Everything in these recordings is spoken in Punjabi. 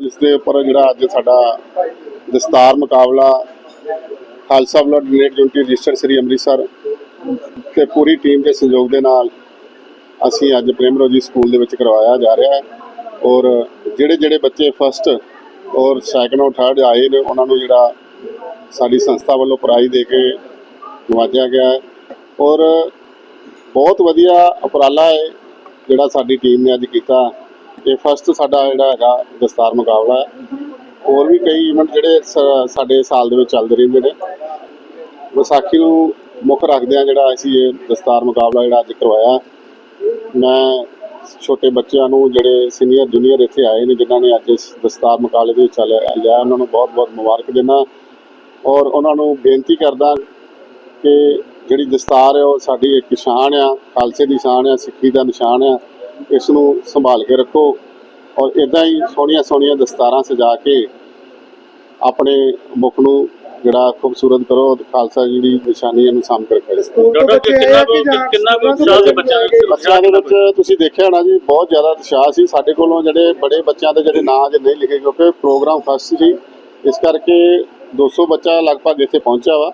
ਜਿਸ ਦੇ ਉੱਪਰ ਜਿਹੜਾ ਅੱਜ ਸਾਡਾ ਦਸਤਾਰ ਮੁਕਾਬਲਾ Khalsa blood donate unity register Sri Amritsar ਤੇ ਪੂਰੀ ਟੀਮ ਦੇ ਸਹਿਯੋਗ ਦੇ ਨਾਲ ਅਸੀਂ ਅੱਜ ਪ੍ਰਿਮਰੋਜੀ ਸਕੂਲ ਦੇ ਵਿੱਚ ਕਰਵਾਇਆ ਜਾ ਰਿਹਾ ਹੈ। ਔਰ ਜਿਹੜੇ ਜਿਹੜੇ ਬੱਚੇ ਫਸਟ ਔਰ ਸੈਕੰਡ ਔਰ ਥਰਡ ਆਏ ਨੇ, ਉਹਨਾਂ ਨੂੰ ਜਿਹੜਾ ਸਾਡੀ ਸੰਸਥਾ ਵੱਲੋਂ ਪ੍ਰਾਈਜ਼ ਦੇ ਕੇ ਨਵਾਜਿਆ ਗਿਆ ਹੈ। ਔਰ ਬਹੁਤ ਵਧੀਆ ਉਪਰਾਲਾ ਹੈ ਜਿਹੜਾ ਸਾਡੀ ਟੀਮ ਨੇ ਅੱਜ ਕੀਤਾ। ਇਹ ਫਸਟ ਸਾਡਾ ਜਿਹੜਾ ਹੈਗਾ ਦਸਤਾਰ ਮੁਕਾਬਲਾ ਹੈ। ਹੋਰ ਵੀ ਕਈ ਇਵੈਂਟ ਜਿਹੜੇ ਸ- ਸਾਡੇ ਸਾਲ ਦੇ ਵਿੱਚ ਚੱਲਦੇ ਰਹਿੰਦੇ ਨੇ। ਵਿਸਾਖੀ ਨੂੰ ਮੁੱਖ ਰੱਖਦੇ ਆ ਜਿਹੜਾ ਅਸੀਂ ਇਹ ਦਸਤਾਰ ਮੁਕਾਬਲਾ ਜਿਹੜਾ ਅੱਜ ਕਰਵਾਇਆ। ਮੈਂ ਛੋਟੇ ਬੱਚਿਆਂ ਨੂੰ ਜਿਹੜੇ ਸੀਨੀਅਰ ਜੂਨੀਅਰ ਇੱਥੇ ਆਏ ਨੇ, ਜਿਨ੍ਹਾਂ ਨੇ ਅੱਜ ਇਸ ਦਸਤਾਰ ਮੁਕਾਬਲੇ ਦੇ ਵਿੱਚ ਚੱਲ- ਲਿਆ। ਉਹਨਾਂ ਨੂੰ ਬਹੁਤ-ਬਹੁਤ ਮੁਬਾਰਕ ਦਿੰਦਾ ਔਰ ਉਹਨਾਂ ਨੂੰ ਬੇਨਤੀ ਕਰਦਾ ਕਿ ਜਿਹੜੀ ਦਸਤਾਰ ਹੈ ਉਹ ਸਾਡੀ ਇੱਕ ਸ਼ਾਨ ਆ, ਖਾਲਸੇ ਦੀ ਸ਼ਾਨ ਆ, ਸਿੱਖੀ ਦਾ ਨਿਸ਼ਾਨ ਆ। ਇਸ ਨੂੰ ਸੰਭਾਲ ਕੇ ਰੱਖੋ ਔਰ ਇਦਾਂ ਹੀ ਸੋਹਣੀਆਂ ਸੋਹਣੀਆਂ ਦਸਤਾਰਾਂ ਸਜਾ ਕੇ ਆਪਣੇ ਮੁਖ ਨੂੰ ਜਿਹੜਾ ਖੂਬਸੂਰਤ ਕਰੋ ਤੇ ਖਾਲਸਾ ਜੀ ਦੀ ਨਿਸ਼ਾਨੀ ਇਹਨੂੰ ਸਾਂਭ ਕੇ ਰੱਖੋ। ਡਾਕਟਰ ਕਿੰਨਾ ਜਾਂ ਕਿੰਨਾ ਉਤਸ਼ਾਹ ਬੱਚਿਆਂ ਆਏ ਕਿ- ਬੱਚਿਆਂ ਦੇ ਵਿੱਚ ਤੁਸੀਂ ਦੇਖਿਆ ਹੋਣਾ ਜੀ ਬਹੁਤ ਜ਼ਿਆਦਾ ਉਤਸ਼ਾਹ ਸੀ। ਸਾਡੇ ਕੋਲੋਂ ਜਿਹੜੇ ਬੜੇ ਬੱਚਿਆਂ ਦੇ ਜਿਹੜੇ ਨਾਂ ਅਜੇ ਨਹੀਂ ਲਿਖੇ ਕਿਉਂਕਿ ਪ੍ਰੋਗਰਾਮ ਫਸਟ ਸੀ। ਇਸ ਕਰਕੇ 200 ਬੱਚਾ ਲਗਭਗ ਇੱਥੇ ਪਹੁੰਚਿਆ ਵਾ।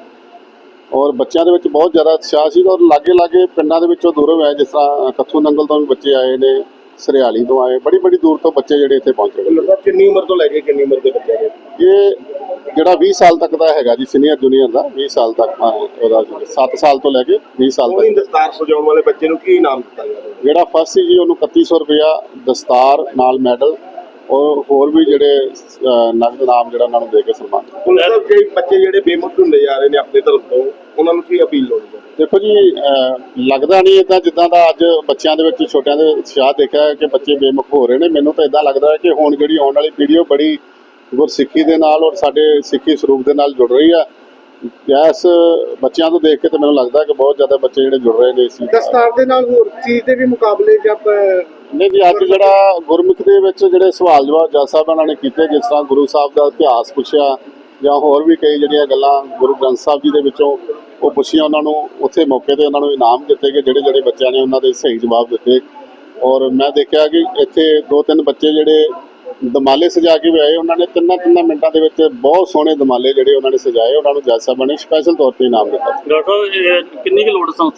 ਔਰ ਬੱਚਿਆਂ ਦੇ ਵਿੱਚ ਬਹੁਤ ਜ਼ਿਆਦਾ ਉਤਸ਼ਾਹ ਸੀ ਔਰ ਲਾਗੇ ਲਾਗੇ ਪਿੰਡਾਂ ਦੇ ਵਿੱਚੋਂ ਦੂਰੋਂ ਆਏ ਜਿਸ ਤਰ੍ਹਾਂ ਕੱਥੂ ਨੰਗਲ ਤੋਂ ਵੀ ਬੱਚੇ ਆਏ ਨੇ ਸਰਿਆਲੀ ਤੋਂ ਆਏ ਬੜੀ ਬੜੀ ਦੂਰ ਤੋਂ ਬੱਚੇ ਜਿਹੜੇ ਇੱਥੇ ਪਹੁੰਚੇ ਨੇ। ਕਿੰਨੀ ਉਮਰ ਤੋਂ ਲੈ ਕੇ ਕਿੰਨੀ ਉਮਰ ਦੇ ਬੱਚੇ ਨੇ? ਇਹ ਜਿਹੜਾ 20 ਸਾਲ ਤੱਕ ਦਾ ਹੈਗਾ ਜੀ ਸੀਨੀਅਰ ਜੂਨੀਅਰ ਦਾ 20 ਸਾਲ ਤੱਕ ਉਹਦਾ 7 ਸਾਲ ਤੋਂ ਲੈ ਕੇ 20 ਸਾਲ ਤੱਕ। ਦਸਤਾਰ ਸਜਾਉਣ ਵਾਲੇ ਬੱਚੇ ਨੂੰ ਕੀ ਇਨਾਮ ਦਿੱਤਾ ਜਿਹੜਾ ਫਸਟ ਸੀ ਜੀ ਉਹਨੂੰ 3100 ਰੁਪਇਆ ਦਸਤਾਰ ਨਾਲ ਮੈਡਲ ਔਰ ਹੋਰ ਵੀ ਜਿਹੜੇ ਨਗਦ ਨਾਮ ਜਿਹੜਾ ਉਹਨਾਂ ਨੂੰ ਦੇ ਕੇ ਸਨਮਾਨ ਕਈ ਬੱਚੇ ਜਿਹੜੇ ਬੇਮੁਖ ਜਾ ਰਹੇ ਨੇ ਆਪਣੇ ਧਰਮ ਤੋਂ ਉਹਨਾਂ ਨੂੰ ਕੀ ਅਪੀਲ ਚਾਹੀਦੀ? ਦੇਖੋ ਜੀ ਲੱਗਦਾ ਨਹੀਂ ਇਦਾਂ ਜਿੱਦਾਂ ਦਾ ਅੱਜ ਬੱਚਿਆਂ ਦੇ ਵਿੱਚ ਛੋਟਿਆਂ ਦੇ ਉਤਸ਼ਾਹ ਦੇਖਿਆ ਕਿ ਬੱਚੇ ਬੇਮੁਖ ਹੋ ਰਹੇ ਨੇ। ਮੈਨੂੰ ਤਾਂ ਇਦਾਂ ਲੱਗਦਾ ਹੈ ਕਿ ਹੁਣ ਜਿਹੜੀ ਆਉਣ ਵਾਲੀ ਪੀੜ੍ਹੀ ਉਹ ਬੜੀ ਗੁਰਸਿੱਖੀ ਦੇ ਨਾਲ ਔਰ ਸਾਡੇ ਸਿੱਖੀ ਸਰੂਪ ਦੇ ਨਾਲ ਜੁੜ ਰਹੀ ਆ। ਇਸ ਬੱਚਿਆਂ ਤੋਂ ਦੇਖ ਕੇ ਤਾਂ ਮੈਨੂੰ ਲੱਗਦਾ ਕਿ ਬਹੁਤ ਜ਼ਿਆਦਾ ਬੱਚੇ ਜਿਹੜੇ ਜੁੜ ਰਹੇ ਨੇ ਇਸ। ਦਸਤਾਰ ਦੇ ਨਾਲ ਹੋਰ ਚੀਜ਼ ਦੇ ਵੀ ਮੁਕਾਬਲੇ ਜਦ ਨਹੀਂ ਜੀ ਅੱਜ ਜਿਹੜਾ ਗੁਰਮੁਖ ਦੇ ਵਿੱਚ ਜਿਹੜੇ ਸਵਾਲ ਜਵਾਬ ਜੱਜ ਸਾਹਿਬ ਨੇ ਕੀਤੇ ਜਿਸ ਤਰ੍ਹਾਂ ਗੁਰੂ ਸਾਹਿਬ ਦਾ ਇਤਿਹਾਸ ਪੁੱਛਿਆ ਜਾਂ ਹੋਰ ਵੀ ਕਈ ਜਿਹੜੀਆਂ ਗੱਲਾਂ ਗੁਰੂ ਗ੍ਰੰਥ ਸਾਹਿਬ ਜੀ ਦੇ ਵਿੱਚੋਂ ਉਹ ਪੁੱਛੀਆਂ ਉਹਨਾਂ ਨੂੰ, ਉੱਥੇ ਮੌਕੇ ਤੇ ਉਹਨਾਂ ਨੂੰ ਇਨਾਮ ਦਿੱਤੇ ਗਏ, ਜਿਹੜੇ ਜਿਹੜੇ ਬੱਚਿਆਂ ਨੇ ਉਹਨਾਂ ਦੇ ਸਹੀ ਜਵਾਬ ਦਿੱਤੇ। ਔਰ ਮੈਂ ਦੇਖਿਆ ਕਿ ਇੱਥੇ ਦੋ ਤਿੰਨ ਬੱਚੇ ਜਿਹੜੇ ਦਮਾਲੇ ਸਜਾ ਕੇ ਵੀ ਆਏ, ਉਹਨਾਂ ਨੇ ਤਿੰਨਾਂ ਤਿੰਨਾਂ ਮਿੰਟਾਂ ਦੇ ਵਿੱਚ ਬਹੁਤ ਸੋਹਣੇ ਦਮਾਲੇ ਜਿਹੜੇ ਉਹਨਾਂ ਨੇ ਸਜਾਏ, ਉਹਨਾਂ ਨੂੰ ਜੱਜ ਸਾਹਿਬਾਂ ਨੇ ਸਪੈਸ਼ਲ ਤੌਰ ਤੇ ਇਨਾਮ ਦਿੱਤਾ। ਡਾਕਟਰ ਕਿੰਨੀ ਕੁ ਲੋੜ ਸੰਸਥਾ